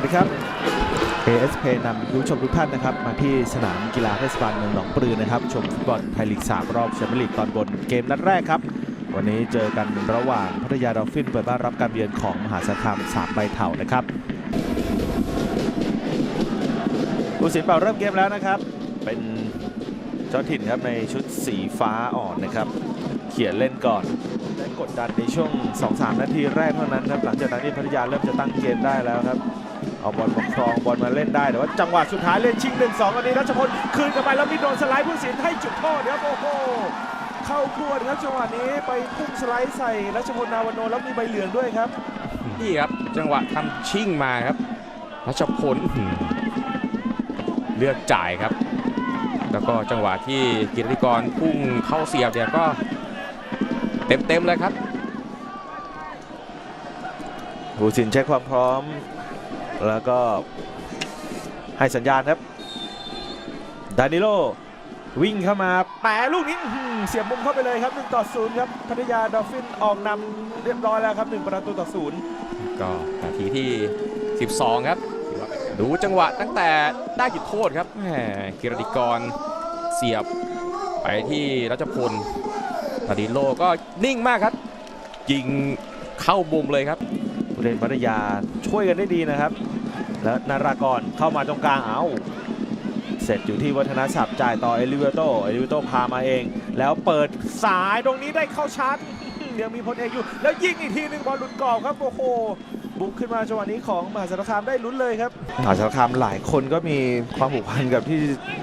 วัสดีครับ ASP นำผู้ชมทุกท่านนะครับ มาที่สนามกีฬาเทศบาลเมืองหนองปลือนะครับ ชมฟุตบอลไทยลีก 3 รอบแชมเปี้ยนลีกตอนบนเกมนัดแรกครับ วันนี้เจอกันระหว่างพัทยาดอลฟินเปิดบ้านรับการเยือนของมหาสารคาม3ใบเถานะครับผู้สินเป่าเริ่มเกมแล้วนะครับ เป็นเจ้าถิ่นครับในชุดสีฟ้าอ่อนนะครับ เขียนเล่นก่อนได้กดดันในช่วง 2-3 นาทีแรกเท่านั้นครับ หลังจากนั้นนี่พัทยาเริ่มจะตั้งเกมได้แล้วครับ เอาบอลมาครองบอลมาเล่นได้แต่ว่าจังหวะสุดท้ายเล่นชิง1-2อันนี้รัชพลคืนกลับไปแล้วมีโดนสไลด์ผู้สินให้จุดโทษครับโอ้โหเข้าพรวดครับจังหวะนี้ไปพุ่งสไลด์ใส่รัชพลนาวโนแล้วมีใบเหลืองด้วยครับนี่ครับจังหวะทำชิ่งมาครับ รัชพลอื้อหือเลือกจ่ายครับ แล้วก็จังหวะที่กิติกรพุ่งเข้าเสียบเนี่ยก็เต็มๆเลยครับผู้สินเช็คความพร้อม แล้วก็ให้สัญญาณครับ ดานิโล วิ่งเข้ามาแปะลูกนี้อื้อหือเสียบมุมเข้าไปเลยครับ1ต่อ0ครับพัทยาดอลฟินออกนำเรียบร้อยแล้วครับ1ประตูต่อ0ก็นาทีที่ 12 ครับดูจังหวะตั้งแต่ได้จุดโทษครับแหมกิรติกรเสียบไปที่รัชพลตาดิโลก็นิ่งมากครับ ยิงเข้ามุมเลยครับผู้เล่นพัทยาช่วยกันได้ดีนะครับ แล้วนารากรเข้ามาตรงกลางเอาเสร็จอยู่ที่วัฒนศัพท์จ่ายต่อเอลิเวโตเอลิเวโตพามาเอง แล้วเปิดสายตรงนี้ได้เข้าชาร์จยังมีพลเอกอยู่ แล้วยิงอีกทีหนึ่งบอลหลุดกรอบครับโอ้โหบุกขึ้นมาจังหวะนี้ของมหาสารคามได้ลุ้นเลยครับมหาสารคามหลายคนก็มีความผูกพันกับที่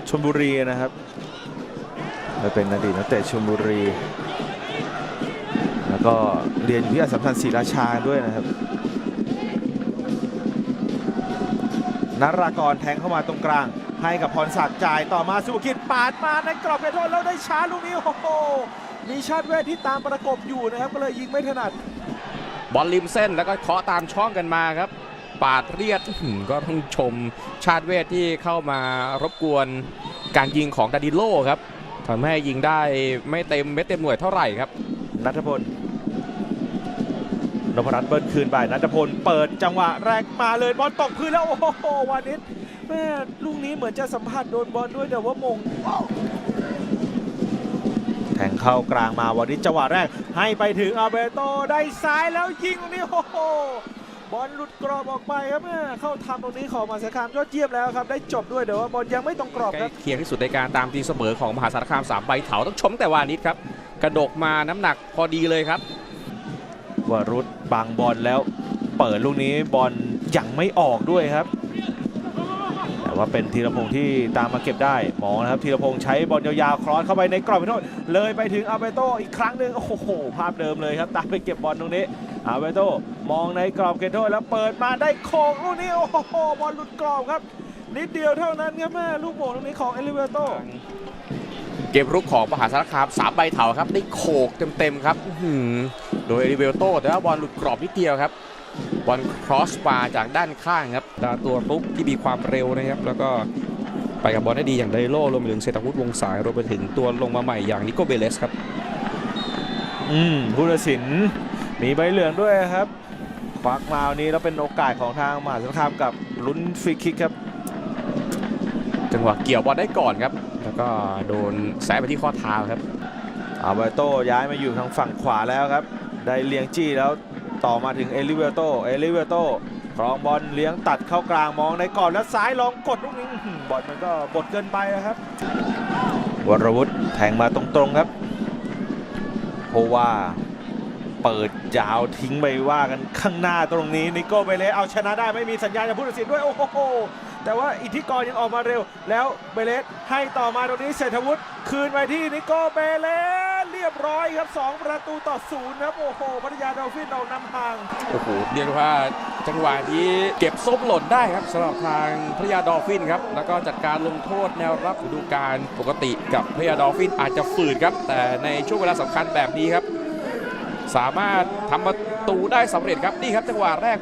ชลบุรีนะครับและเป็นอดีตนักเตะชลบุรี แล้วก็เรียนอยู่ที่อัสสัมชัญศรีราชาด้วยนะครับ นารากรแทงเข้ามาตรงกลาง ให้กับพรศักดิ์จ่ายต่อมาสุภกิจปาดมาในกรอบเขตโทษแล้วได้ช้าลูกนี้โอ้โหมีชาติเวทที่ตามประกบอยู่นะครับก็เลยยิงไม่ถนัด บอลริมเส้นแล้วก็เคาะตามช่องกันมาครับ ปาดเรียดอื้อหือก็ต้องชมชาติเวทที่เข้ามารบกวนการยิงของดาดิโลครับทำให้ยิงได้ไม่เต็มเม็ดเต็มหน่วยเท่าไหร่ครับนัทพล นพรัตน์เบิ้ลคืนไปนัทพลเปิดจังหวะแรกมาเลยบอลตกพื้นแล้ว โอ้โหวานิชแม่ลูกนี้เหมือนจะสัมผัสโดนบอลด้วยแต่ว่ามงแทงเข้ากลางมาวันนี้จังหวะแรก ให้ไปถึงอาเบโตได้ซ้ายแล้วยิงตรงนี้โอ้โหบอลหลุดกรอบออกไปครับแม่เข้าทำตรงนี้ของมหาสารคามยอดเยี่ยมแล้วครับได้จบด้วยเดี๋ยวว่าบอลยังไม่ตรงกรอบครับเคียงที่สุดในการตามตีเสมอของมหาสารคาม3ใบเถาต้องชมแต่วานิดครับกระดกมาน้ำหนักพอดีเลยครับ วรุษบังบอลแล้วเปิดลูกนี้บอลยังไม่ออกด้วยครับ แต่ว่าเป็นธีรพงศ์ที่ตามมาเก็บได้มองนะครับธีรพงศ์ใช้บอลยาวๆครอสเข้าไปในกรอบเขตโทษเลยไปถึงอาเบโตอีกครั้งหนึ่งโอ้โหภาพเดิมเลยครับตามไปเก็บบอลตรงนี้อาเบโตมองในกรอบเขตโทษแล้วเปิดมาได้โค้งลูกนี้โอ้โหบอลหลุดกรอบครับนิดเดียวเท่านั้นครับแม่ลูกโป่งตรงนี้ของเอลิเวโตเกมรุกของมหาสารคาม3ใบเถาครับได้โขกเต็มๆครับ โดยเอริเวลโตแต่ว่าบอลหลุดกรอบนิดเดียวครับบอลครอสมาจากด้านข้างครับดาวตัวรุกที่มีความเร็วนะครับ แล้วก็ไปกับบอลได้ดีอย่างไดโลรวมไปถึงเซตาวุฒิวงสายรวมไปถึงตัวลงมาใหม่อย่างนิโกเบเลสครับ อืมผู้ตัดสินมีใบเหลืองด้วยครับควักมาวันนี้แล้วเป็นโอกาสของทางมหาสารคามกับลุ้นฟรีคิกครับ จังหวะเกี่ยวบอลได้ก่อนครับ แล้วก็โดนแซะไปที่ข้อเท้าครับอาเบโตย้ายมาอยู่ทางฝั่งขวาแล้วครับ ได้เลี้ยงจี้แล้วต่อมาถึงเอลิเวโตเอลิเวโตครองบอลเลี้ยงตัดเข้ากลางมองในกรอบแล้วซ้ายลองกดลูกนี้บอลมันก็บดเกินไปนะครับวรวุฒิแทงมาตรงๆครับเพราะว่าเปิดยาวทิ้งไปว่ากันข้างหน้าตรงนี้นิโก้เบเลสเอาชนะได้ไม่มีสัญญาณจากผู้ตัดสินด้วยโอ้โหแต่ว่าอิทธิกรยังออกมาเร็ว แล้วเบเลสให้ต่อมาตรงนี้เศรษฐวุฒิคืนไปที่นิโก้เบเลส รียบร้อยครับ 2 ประตูต่อศูนย์ครับ โอ้โหพัทยาดอลฟินออกนำห่าง โอ้โหเรียกว่าจังหวะนี้เก็บส้มหล่นได้ครับสำหรับทางพระยาดอลฟินครับ แล้วก็จัดการลงโทษแนวรับฤดูกาลปกติกับพระยาดอลฟินอาจจะฝืนครับ แต่ในช่วงเวลาสำคัญแบบนี้ครับ สามารถทำประตูได้สำเร็จครับนี่ครับจังหวะแรก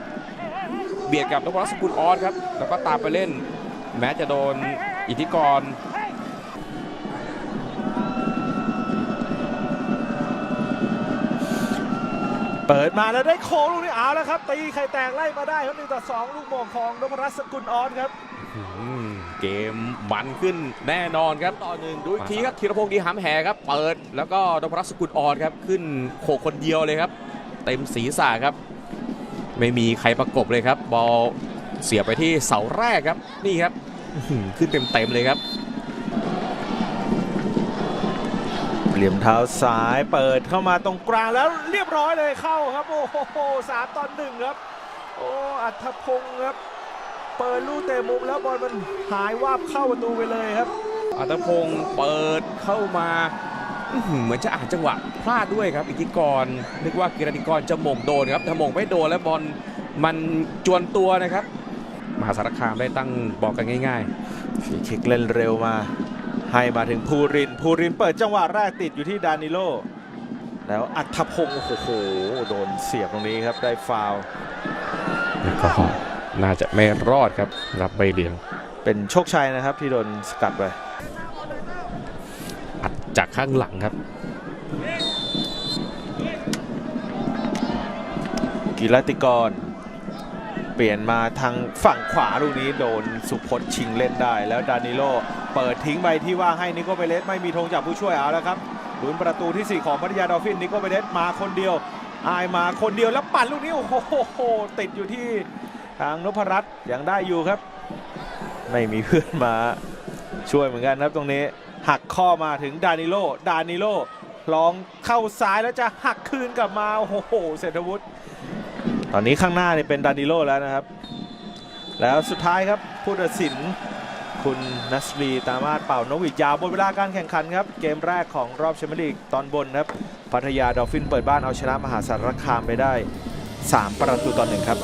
เบียดกับนพรัตน์สกุลออสครับแล้วก็ตามไปเล่น แม้จะโดนอิทธิกร เปิดมาแล้วได้โค้งลูกนี้เอาแล้วครับ ตีไข่แตกไล่มาได้ครับหนึ่งต่อสองลูกโมงของนพรัตน์สกุลออนครับอืมเกมมันขึ้นแน่นอนครับต่อหนึ่งดูอีกทีครับธีรพงศ์ดีหามแหครับ เปิดแล้วก็นพรัตน์สกุลอ่อนครับขึ้นโขกคนเดียวเลยครับ เต็มศีรษะครับ ไม่มีใครประกบเลยครับ บอลเสียบไปที่เสาแรกครับนี่ครับอื้อหือขึ้นเต็มๆเลยครับ เหลี่ยมเท้าซ้ายเปิดเข้ามาตรงกลางแล้วเรียบร้อยเลยเข้าครับ โอ้โหสามต่อหนึ่งครับ โอ้อัธพงศ์ครับ เปิดลูกเตะมุมแล้วบอลมันหายวาบเข้าประตูไปเลยครับ อัตพงศ์เปิดเข้ามาอื้อหือเหมือนจะอ่านจังหวะพลาดด้วยครับ อิทธิกรนึกว่ากิรติกรจะหม่งโดนครับถ้าหม่งไม่โดนแล้วบอลมันจวนตัวนะครับ มหาสารคามได้ตั้งบอกกันง่ายฟรีคิกเล่นเร็วมา ให้มาถึงภูรินทร์ภูรินทร์เปิดจังหวะแรกติดอยู่ที่ดานิโล แล้วอัธพงศ์โอ้โหโดนเสียบตรงนี้ครับได้ฟาวล์ๆแล้วก็น่าจะไม่รอดครับรับใบเหลืองเป็นโชคชัยนะครับที่โดนสกัดไปอัดจากข้างหลังครับกิรติกร เปลี่ยนมาทางฝั่งขวาลูกนี้โดนสุพจน์ชิงเล่นได้ แล้วดานิโล เปิดทิ้งไปที่ว่าให้นิโก้เปเลสไม่มีธงจากผู้ช่วยเอาแล้วครับลุ้นประตูที่ 4 ของพัทยาดอลฟินนิโก้เปเลสมาคนเดียวอายมาคนเดียวแล้วปั่นลูกนี้โอ้โหติดอยู่ที่ทางนพรัตน์ยังได้อยู่ครับ ไม่มีเพื่อนมาช่วยเหมือนกันครับตรงนี้หักข้อมาถึงดานิโลดานิโลลองเข้าซ้ายแล้วจะหักคืนกลับมาโอ้โหเศรษฐวุฒิตอนนี้ข้างหน้านี่เป็นดานิโลแล้วนะครับ แล้วสุดท้ายครับผู้ตัดสิน คุณนัสรีตามาดเป่านกหวีดยาวหมดเวลาการแข่งขันครับ เกมแรกของรอบแชมเปี้ยนลีกตอนบนครับ พัทยาดอลฟินเปิดบ้านเอาชนะมหาสารคามไปได้ 3 ประตูต่อหนึ่งครับ